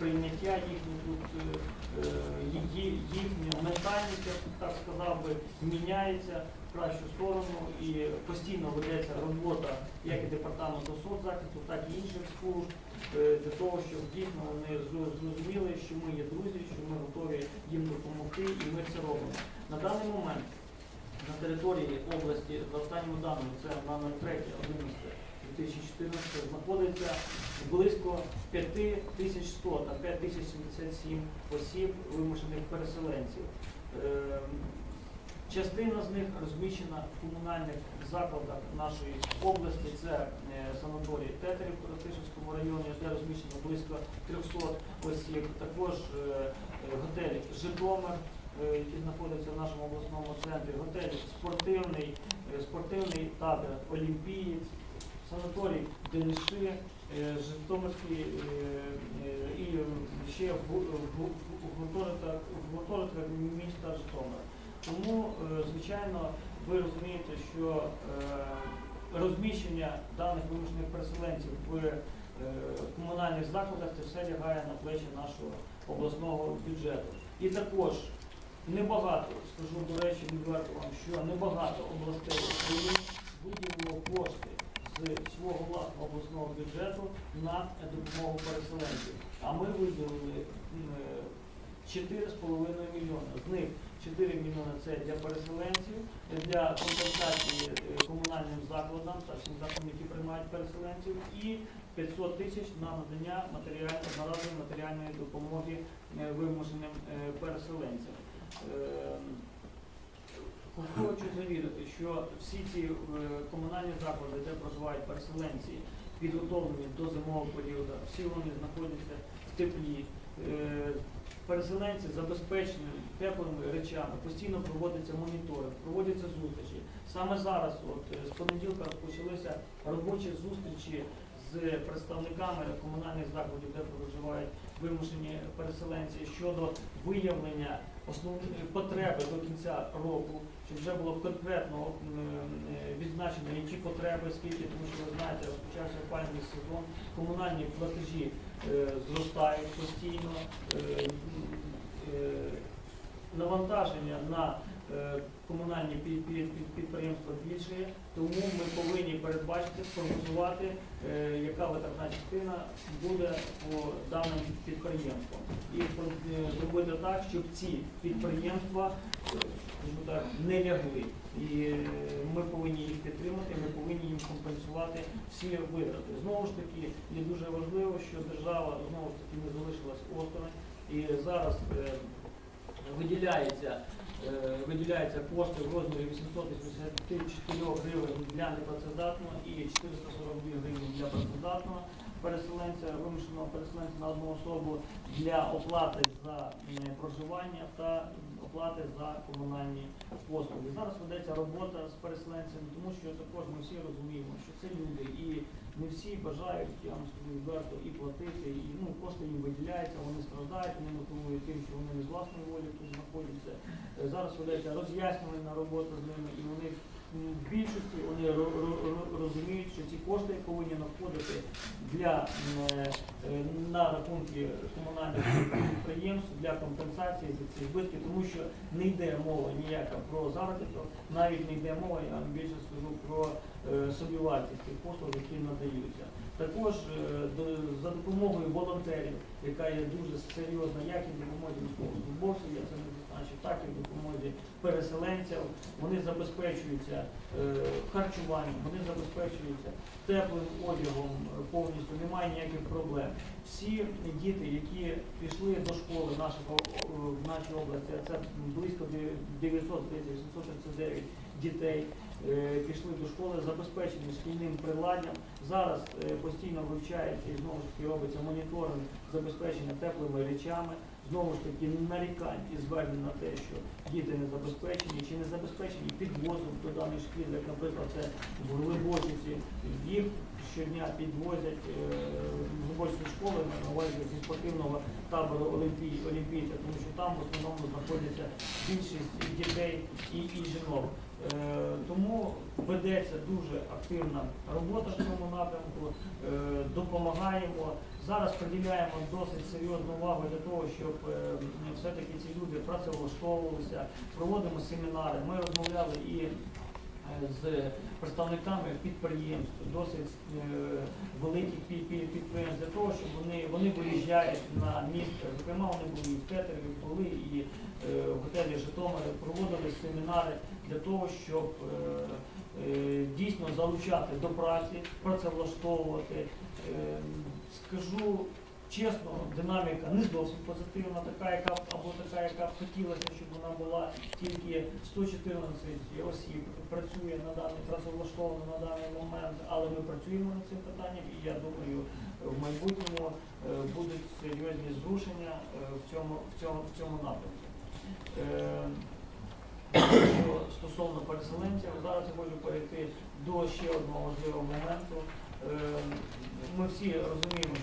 сприйняття їхнє тут, е, е, їхня ментальність, я так сказав би, міняється в кращу сторону і постійно ведеться робота як і департаменту соцзахисту, так і інших служб е, для того, щоб дійсно вони зрозуміли, що ми є друзі, що ми готові їм допомогти, і ми це робимо. На даний момент на території області за останніми даними, це на 03 2014 знаходиться близько 5100 та 5077 осіб вимушених переселенців. Е, Частина з них розміщена в комунальних закладах нашої області. Це е, санаторій Тетерів в Ростишівському районі, де розміщено близько 300 осіб. Також е, е, готель Житомир, який знаходиться в нашому обласному центрі, готель спортивний, спортивний табір Олімпієць, санаторій Дениши, е, Житомирський е, е, і ще в гу- в гу- в гуртожитках міста Житомира. Тому, звичайно, ви розумієте, що розміщення даних вимушених переселенців в комунальних закладах це все лягає на плечі нашого обласного бюджету. І також небагато, скажу до речі, відверто вам, що небагато областей України кошти свого власного обласного бюджету на допомогу переселенців. А ми виділили е, 4,5 мільйони. З них 4 мільйони це для переселенців, для компенсації е, комунальним закладам та всім закладам, які приймають переселенців, і 500 тисяч на надання одноразової матеріальної допомоги е, вимушеним е, переселенцям. Хочу завірити, що всі ці е, комунальні заклади, де проживають переселенці, підготовлені до зимового періоду, всі вони знаходяться в теплі. Е, Переселенці забезпечені теплими речами, постійно проводиться моніторинг, проводяться зустрічі. Саме зараз, от е, з понеділка, розпочалися робочі зустрічі з представниками комунальних закладів, де проживають вимушені переселенці щодо виявлення основної потреби до кінця року, щоб вже було конкретно е, відзначено, які потреби, скільки, тому що ви знаєте, розпочався опалювальний сезон, комунальні платежі е, зростають постійно, е, навантаження на комунальні під- під- підприємства більшає, тому ми повинні передбачити, спрогнозувати, е, яка витратна частина буде по даним підприємствам. І е, зробити так, щоб ці підприємства е, так, не лягли. І е, ми повинні їх підтримати, ми повинні їм компенсувати всі витрати. Знову ж таки, є дуже важливо, що держава знову ж таки не залишилась осторонь. І зараз е, виділяється, е, виділяються кошти в розмірі 884 гривень для непрацездатного і 442 гривні для працездатного переселенця, вимушеного переселенця на одну особу для оплати за проживання та оплати за комунальні послуги. Зараз ведеться робота з переселенцями, тому що також ми всі розуміємо, що це люди і не всі бажають, я вам скажу відверто, і платити, і ну, кошти їм виділяються, вони страждають, вони мотивують тим, що вони не з власної волі тут знаходяться. Е, Зараз ведеться роз'яснювальна робота з ними, і вони в більшості вони ро- ро- ро- розуміють, що ці кошти повинні надходити для е, е, на рахунки комунальних підприємств для компенсації за ці збитки, тому що не йде мова ніяка про заробіток, навіть не йде мова, я вам більше скажу про е, собівартість тих послуг, які надаються. Також за допомогою волонтерів, яка є дуже серйозна, як і в військовослужбовців, я це не так і в допомозі переселенцям. Вони забезпечуються е, харчуванням, вони забезпечуються теплим одягом повністю, немає ніяких проблем. Всі діти, які пішли до школи в нашій області, це близько 900, здається, 839 дітей, е, пішли до школи, забезпечені шкільним приладдям. Зараз е, постійно вивчається і знову ж таки робиться моніторинг забезпечення теплими речами. Знову ж таки, нарікань і звернень на те, що діти не забезпечені чи не забезпечені підвозом до даних шкіл, як, наприклад, це в Глибочиці. Їх щодня підвозять е, школи на увазі зі спортивного табору Олімпій, Олімпійця, тому що там в основному знаходяться більшість дітей і, і жінок. Е, Тому ведеться дуже активна робота в цьому напрямку, е, допомагаємо. зараз приділяємо досить серйозну увагу для того, щоб все-таки ці люди працевлаштовувалися, проводимо семінари. Ми розмовляли і з представниками підприємств, досить е, великих пі- пі- підприємств для того, щоб вони, вони виїжджають на місце. Зокрема, вони були і в Тетереві, були і е, в готелі Житомир, проводили семінари для того, щоб е, е, дійсно залучати до праці, працевлаштовувати. Е, Скажу чесно, динаміка не зовсім позитивна, така, яка або така, яка б хотілося, щоб вона була тільки 114 осіб працює на даний працевлаштовано на даний момент, але ми працюємо над цим питанням і я думаю, в майбутньому е, будуть серйозні зрушення е, в цьому, в цьому, в цьому напрямку. Е, Стосовно переселенців, зараз я хочу перейти до ще одного важливого моменту. Ми всі розуміємо,